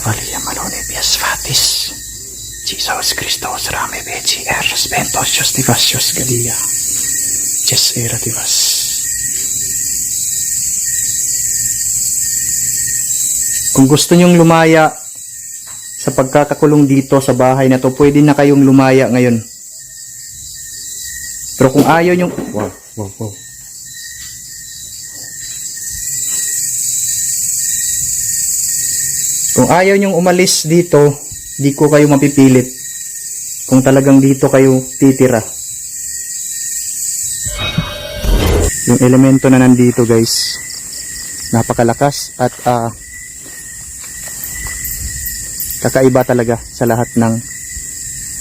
Valia Malone Pias Fatis. Jesus Christos Rame Veci Eros Ventosios Divasios Galia. Jes era divas. Kung gusto nyong lumaya sa pagkakakulong dito sa bahay na to, pwede na kayong lumaya ngayon. Pero kung ayaw nyong... Wow, wow, wow. Kung ayaw nyong umalis dito, di ko kayo mapipilit. Kung talagang dito kayo titira. Yung elemento na nandito guys, napakalakas at ah, kakaiba talaga sa lahat ng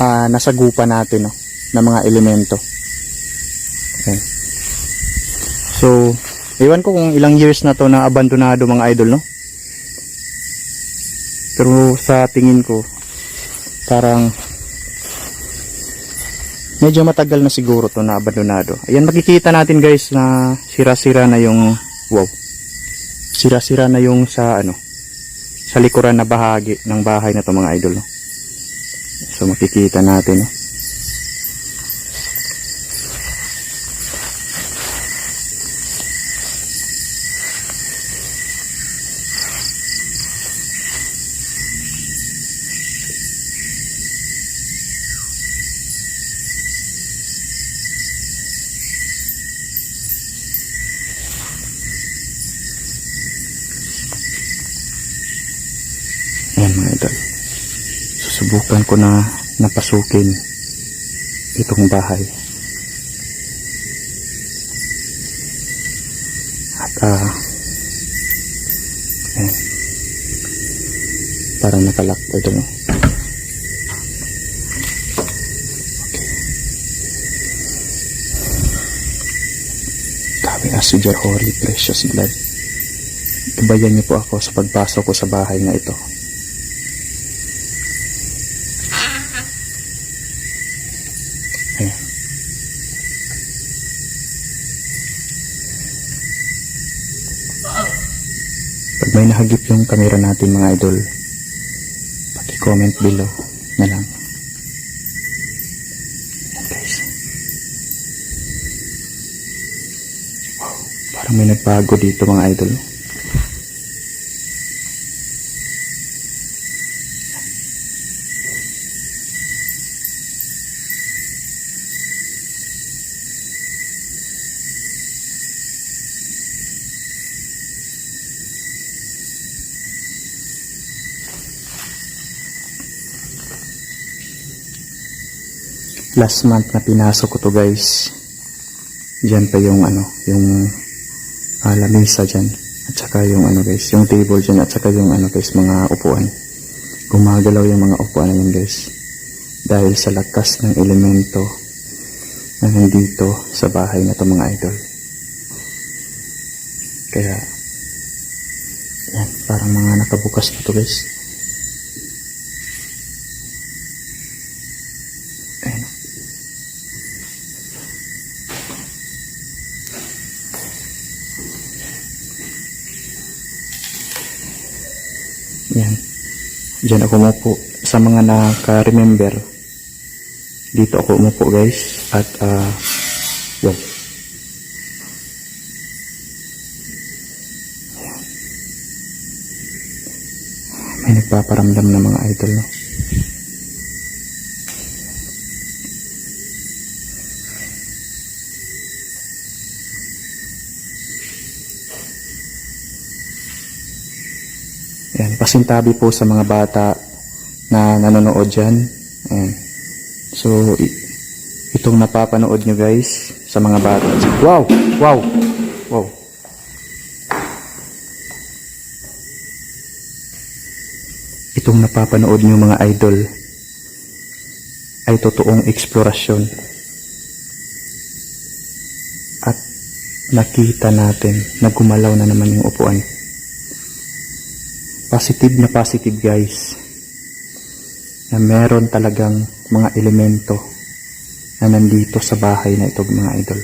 ah, nasagupa natin no, na mga elemento. Okay. So, ewan ko kung ilang years na to na abandonado mga idol, no? Pero sa tingin ko, parang medyo matagal na siguro to na abandonado. Ayan, makikita natin guys na sira-sira na yung, wow, sira-sira na yung sa ano, sa likuran na bahagi ng bahay na to mga idol. So makikita natin. No? Ayan mga idol. Susubukan ko na napasukin itong bahay. At ah, ayan. Parang nakalak ito no. Kami as your holy precious blood. Ibayan niyo po ako sa pagpasok ko sa bahay na ito. Ayan. May nahagip yung camera natin mga idol, paki-comment below na lang. Guys. Wow, parang may nagbago dito mga idol. Last month na pinasok ko to guys. Diyan pa yung ano yung uh, lamesa dyan at saka yung ano guys yung table dyan at saka yung ano guys mga upuan. Gumagalaw yung mga upuan na yun guys. Dahil sa lakas ng elemento na nandito sa bahay na to mga idol. Kaya yan parang mga nakabukas na to guys Diyan ako umupo. Sa mga naka-remember, dito ako umupo guys. At, yan. Yan. May nagpaparamdam na mga idol, no? Yan, pasintabi po sa mga bata na nanonood dyan. Ayan. So, itong napapanood nyo guys sa mga bata. Wow! Wow! Wow! Itong napapanood nyo mga idol ay totoong eksplorasyon. At nakita natin na gumalaw na naman yung upuan positive na positive guys na meron talagang mga elemento na nandito sa bahay na ito mga idol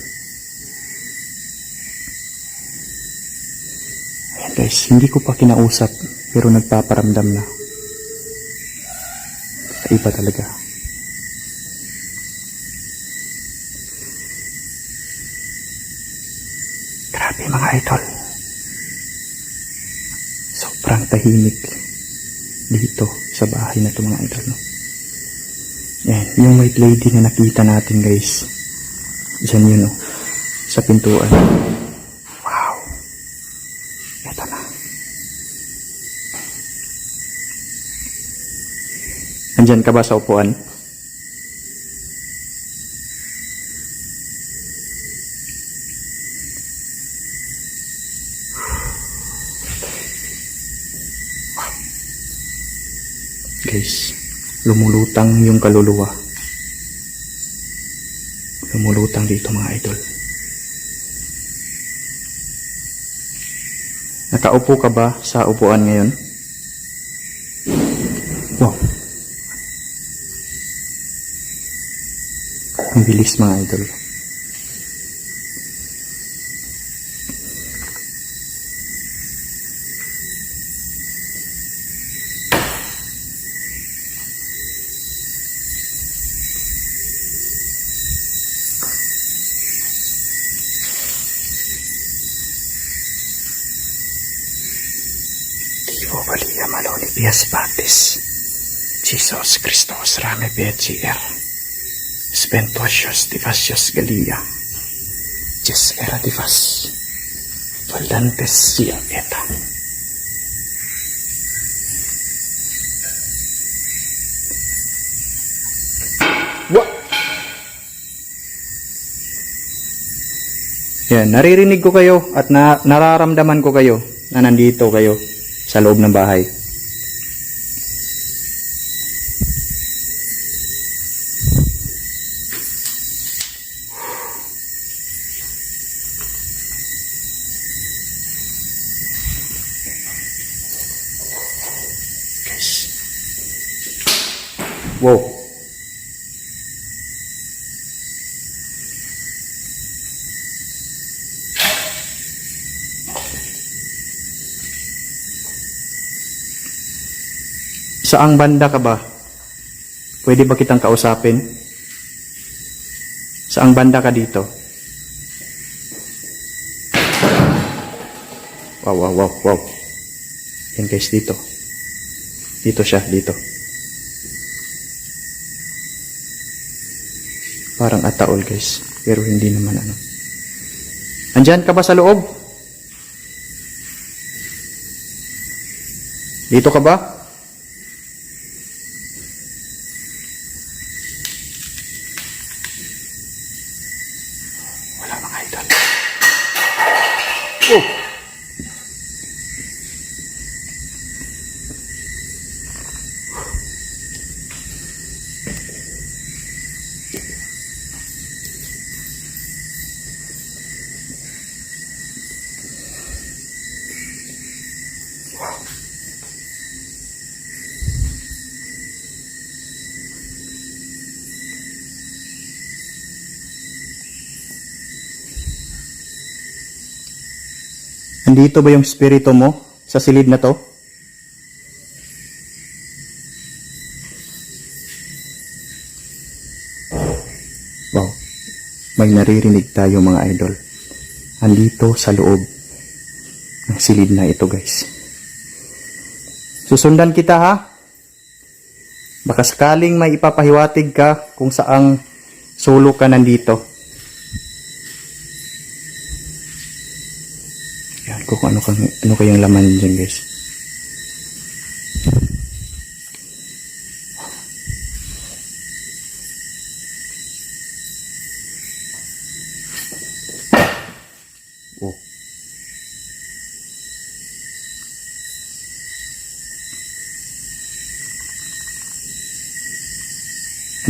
ayan guys hindi ko pa kinausap pero nagpaparamdam na Kaiba talaga. Grabe mga idol. Tahimik dito sa bahay na to mga idol. No? Yan, yung white lady na nakita natin guys. Diyan yun no. Sa pintuan. Wow. Ito na. Andyan ka ba sa upuan? Guys, lumulutang yung kaluluwa. Lumulutang dito mga idol. Nakaupo ka ba sa upuan ngayon? Wow. Ang bilis mga idol. Divo Valia Maloni Pias Baptis. Jesus Christos Rame Begier. Spentuasios Divasios Galia. Jes era divas. Valantes sia eta. What? Yan, naririnig ko kayo at na, nararamdaman ko kayo na nandito kayo sa loob ng bahay. Wow. Saang banda ka ba? Pwede ba kitang kausapin? Saang banda ka dito? Wow, wow, wow, wow. Yan guys, dito. Dito siya, dito. Parang ataol guys. Pero hindi naman ano. Andyan ka ba sa loob? Dito ka ba? Oh! Andito ba yung spirito mo sa silid na to? Wow. May naririnig tayo mga idol. Andito sa loob ng silid na ito guys. Susundan kita ha. Baka sakaling may ipapahiwatig ka kung saang solo ka nandito. Ko kung ano, kang, ano kayang laman dyan guys. Oh.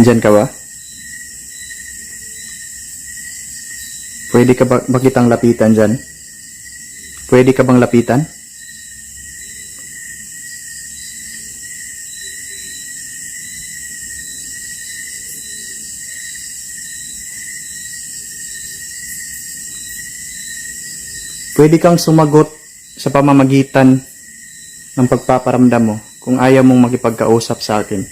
Diyan ka ba? Pwede ka ba, ba kitang lapitan dyan? Pwede ka bang lapitan? Pwede kang sumagot sa pamamagitan ng pagpaparamdam mo kung ayaw mong makipagkausap sa akin.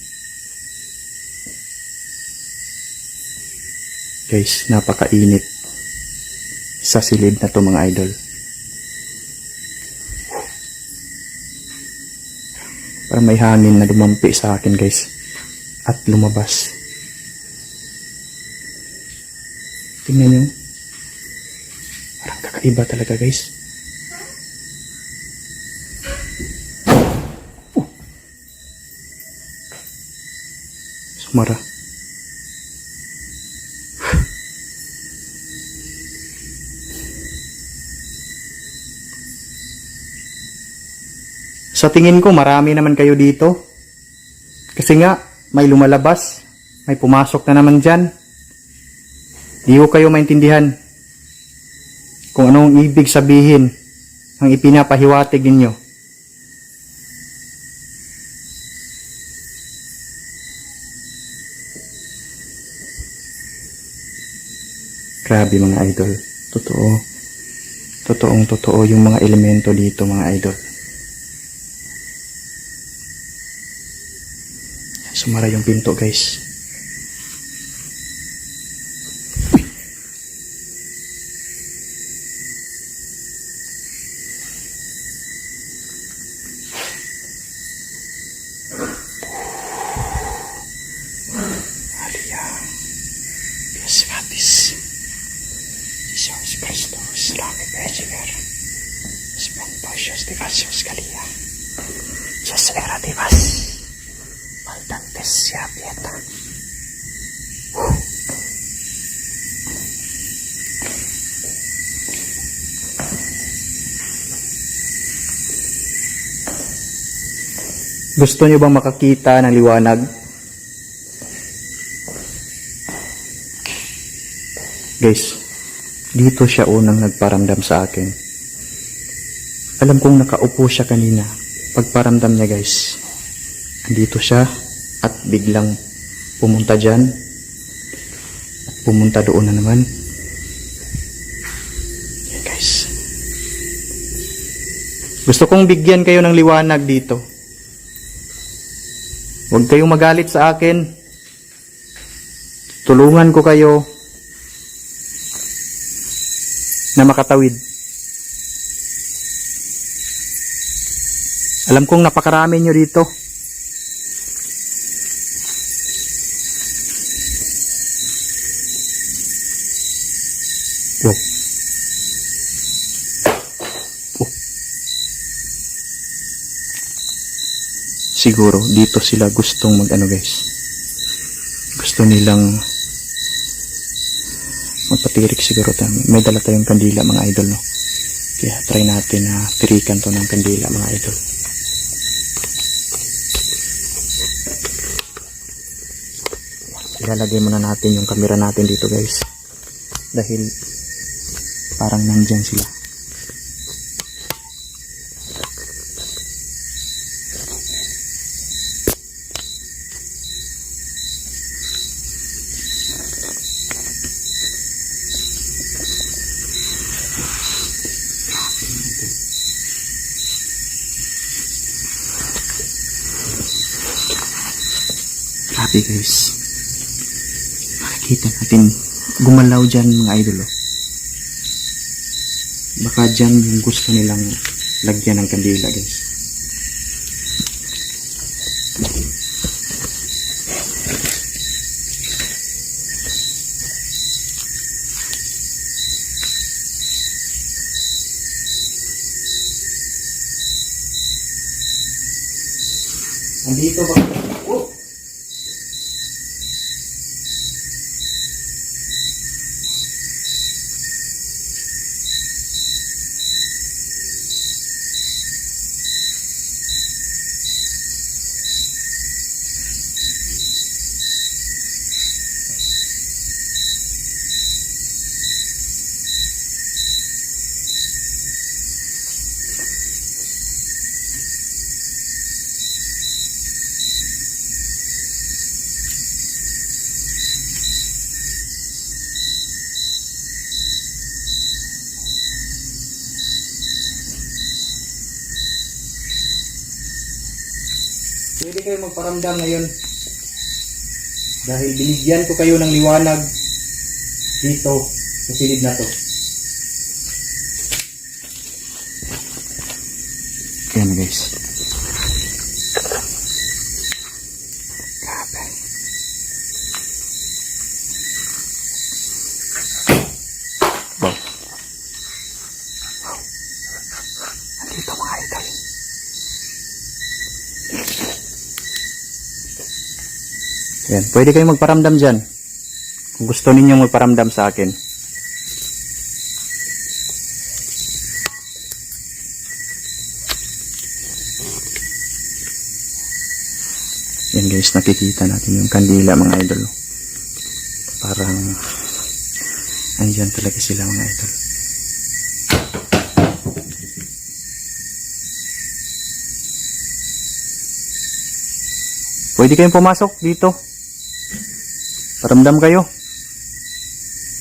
Guys, napakainit sa silid na to mga idol. Parang may hangin na lumampi sa akin guys. At lumabas. Tingnan nyo. Parang kakaiba talaga guys. Oh. Sumara. Sa tingin ko, marami naman kayo dito. Kasi nga, may lumalabas. May pumasok na naman dyan. Di ko kayo maintindihan kung anong ibig sabihin ang ipinapahiwatig ninyo. Grabe mga idol. Totoo. Totoong totoo yung mga elemento dito mga idol. Sumara yung pinto guys. Halleluja. Dios gratis. Jesus Christus, lami prediger. Spontacious divasios galia. Jes era divas. Maldantes sia pieta. Gusto niyo bang makakita ng liwanag? Guys, dito siya unang nagparamdam sa akin. Alam kong nakaupo siya kanina. Pagparamdam niya guys, andito siya at biglang pumunta dyan at pumunta doon na naman. Yan guys. Gusto kong bigyan kayo ng liwanag dito. Huwag kayong magalit sa akin. Tulungan ko kayo na makatawid. Alam kong napakarami nyo dito. Siguro dito sila gustong mag ano guys. Gusto nilang magpatirik siguro tayo. May dala tayong kandila mga idol no. Kaya try natin na tirikan to ng kandila mga idol. Ilalagay muna natin yung camera natin dito guys. Dahil parang nandyan sila. Guys. Makikita natin gumalaw dyan mga idol. oh. Baka dyan yung gusto nilang lagyan ng kandila guys. Nandito ba? Oh! Pwede kayo magparamdam ngayon. Dahil binigyan ko kayo ng liwanag dito sa silid na to. Yan guys. Grabe. Wow. Wow. Yan. Pwede kayong magparamdam dyan. Kung gusto ninyong magparamdam sa akin. Yan guys, nakikita natin yung kandila mga idol. Parang andyan talaga sila mga idol. Pwede kayong pumasok dito. Paramdam kayo.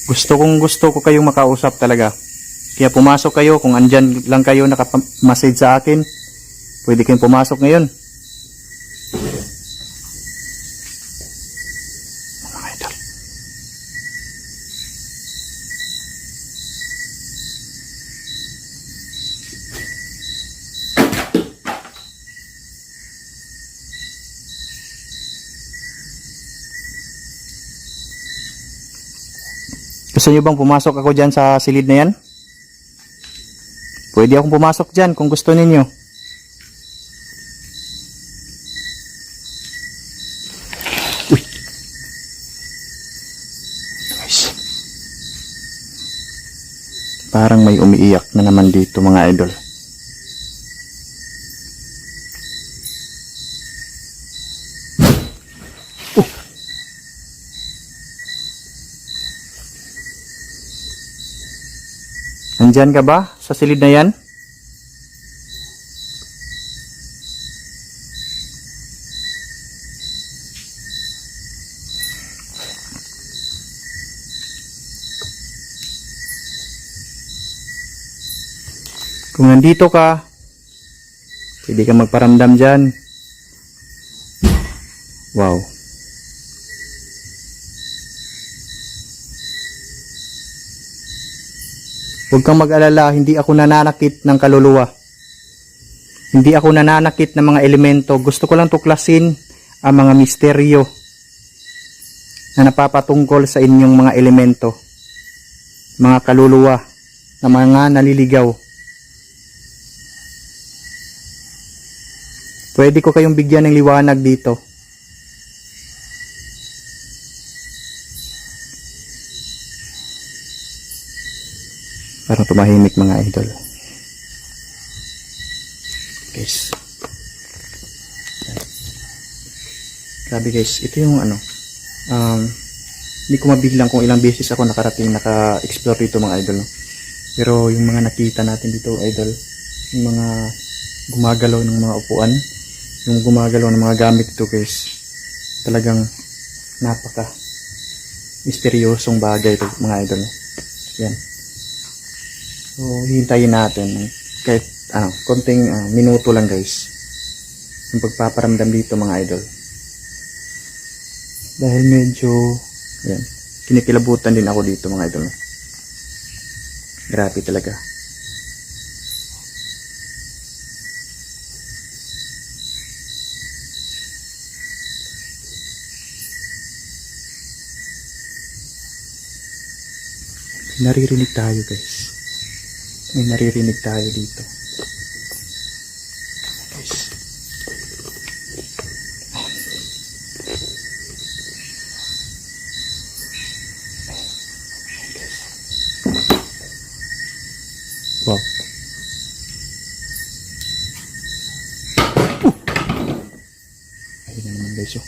Gusto kong gusto ko kayong makausap talaga. Kaya pumasok kayo kung andyan lang kayo nakapamassage sa akin. Pwede kayong pumasok ngayon. Gusto niyo bang pumasok ako dyan sa silid na yan? Pwede akong pumasok dyan kung gusto ninyo. Uy. Guys. Parang may umiiyak na naman dito mga idol. Nandyan ka ba sa silid na yan? Kung nandito ka, pwede ka magparamdam dyan. Wow. Huwag kang mag-alala, hindi ako nananakit ng kaluluwa. Hindi ako nananakit ng mga elemento. Gusto ko lang tuklasin ang mga misteryo na napapatungkol sa inyong mga elemento. Mga kaluluwa na mga naliligaw. Pwede ko kayong bigyan ng liwanag dito. Parang tumahimik mga idol. Guys. Grabe guys, ito yung ano. Um, hindi ko mabilang kung ilang beses ako nakarating naka-explore dito mga idol. Pero yung mga nakita natin dito idol, yung mga gumagalaw ng mga upuan, yung gumagalaw ng mga gamit dito guys, talagang napaka misteryosong bagay ito mga idol. no? Yan. So, hintayin natin kahit ano, konting ah, minuto lang guys. Yung pagpaparamdam dito mga idol. Dahil medyo yan, kinikilabutan din ako dito mga idol. Grabe talaga. Naririnig tayo guys. May naririnig tayo dito. Guys. Wow. Ayun na naman guys oh.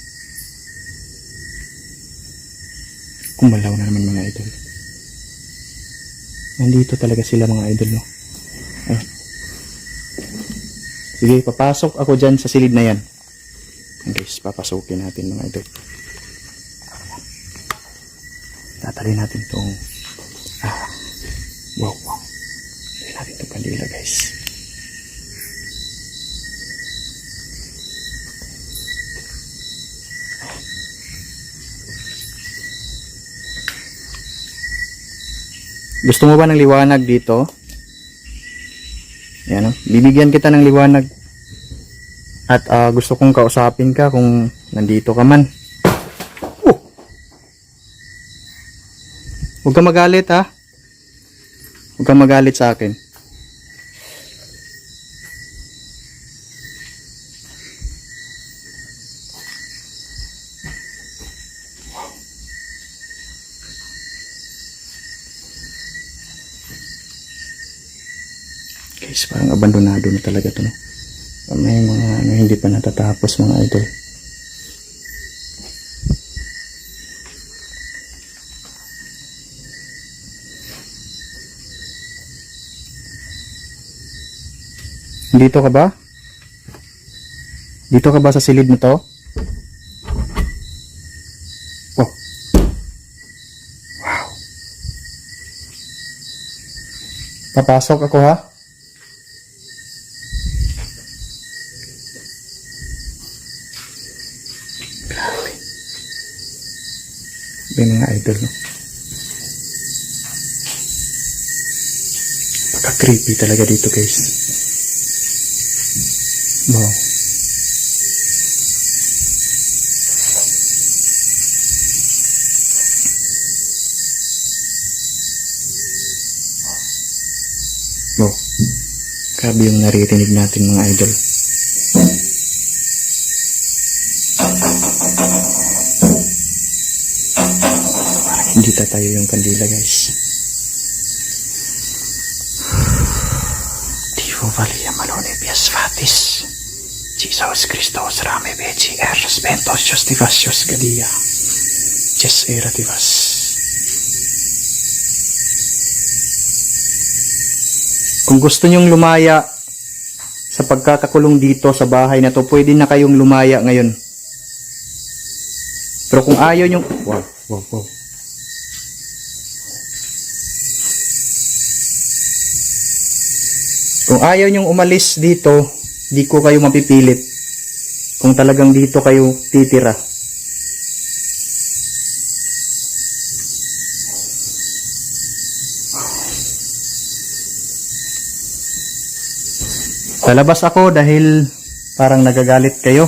Na naman mga idol. Nandito talaga sila mga idol, no? Ay. Sige, papasok ako dyan sa silid na yan. Guys, papasukin natin mga idol. Tatali natin tong ah, wow, wow. Tatali natin kandila, guys. Gusto mo ba ng liwanag dito? Yan, oh. bibigyan kita ng liwanag. At ah, gusto kong kausapin ka kung nandito ka man. Oh! Huwag ka magalit ha. Huwag ka magalit sa akin. Guys, parang abandonado na talaga to, no? May mga ano, hindi pa natatapos mga idol. Dito ka ba? Dito ka ba sa silid na to? Oh. Wow. Papasok ako ha? May mga idol, no? Pagka-creepy talaga dito, guys. Wow. Wow. Grabe yung naririnig natin mga idol. Tatayo yung kandila guys. Divo Valia Malone Pias Fatis. Jesus Christos Rame Veci Er Spentos Justivasios Gadia. Jes Era Divas. Kung gusto nyong lumaya sa pagkakakulong dito sa bahay na to, pwede na kayong lumaya ngayon. Pero kung ayaw nyong... Wow, wow, wow. Ayaw nyong umalis dito, di ko kayo mapipilit. Kung talagang dito kayo titira. Lalabas ako dahil parang nagagalit kayo.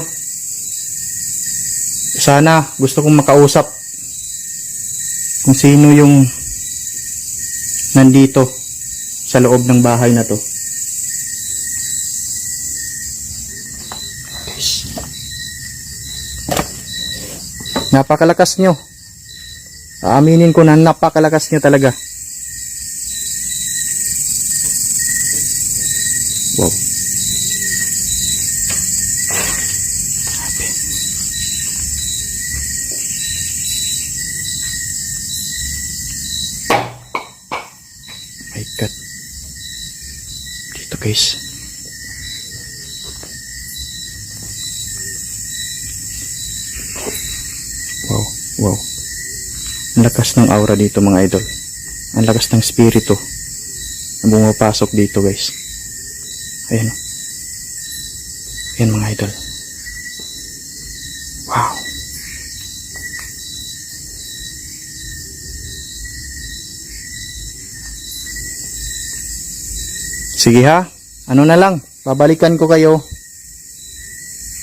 Sana gusto kong makausap kung sino yung nandito sa loob ng bahay na to. Napakalakas nyo. Aaminin ko na napakalakas nyo talaga. Wow. Grabe. My God. Dito guys. Wow. Ang lakas ng aura dito mga idol. Ang lakas ng spirito na bumapasok dito guys. Ayan o. Ayan mga idol. Wow. Sige ha. Ano na lang. Babalikan ko kayo.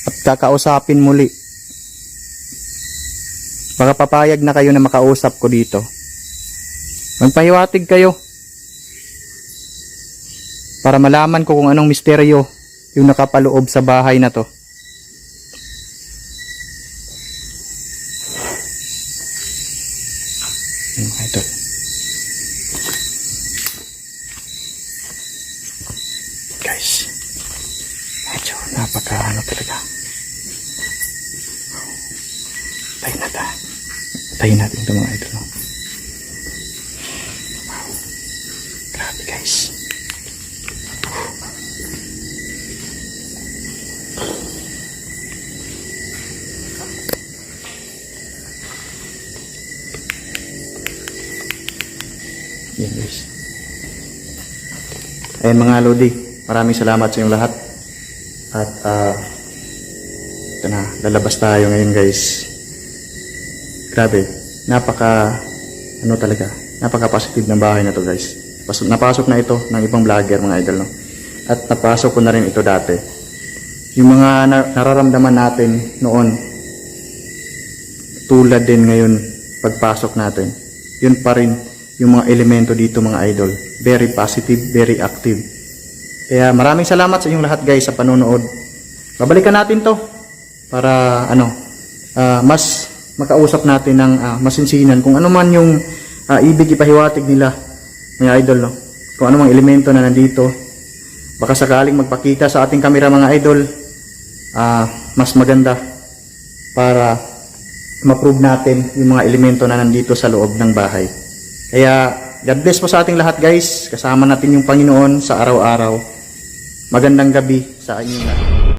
At kakausapin muli. Baka papayag na kayo na makausap ko dito. Magpahiwatig kayo. Para malaman ko kung anong misteryo yung nakapaloob sa bahay na to. Idol. Guys, medyo napaka ano talaga. Tayo na ta. Tayo natin ito mga idol. Wow. Grabe guys. Yan guys. Ayan mga Lodi, maraming salamat sa inyong lahat. At ah ito na, lalabas tayo ngayon guys. Grabe, napaka ano talaga, Napaka-positive ng bahay na to guys. Pas- napasok na ito ng ibang vlogger mga idol. No? At napasok ko na rin ito dati. Yung mga na- nararamdaman natin noon, tulad din ngayon pagpasok natin, yun pa rin yung mga elemento dito mga idol. Very positive, very active. Kaya maraming salamat sa inyong lahat guys sa panonood. Babalikan natin to para ano, ah, mas makausap natin ng ah, masinsinan kung ano man yung ah, ibig ipahiwatig nila mga idol no. Kung ano mang elemento na nandito. Baka sakaling magpakita sa ating kamera mga idol ah, mas maganda para ma-prove natin yung mga elemento na nandito sa loob ng bahay. Kaya God bless po sa ating lahat guys. Kasama natin yung Panginoon sa araw-araw. Magandang gabi sa inyong lahat.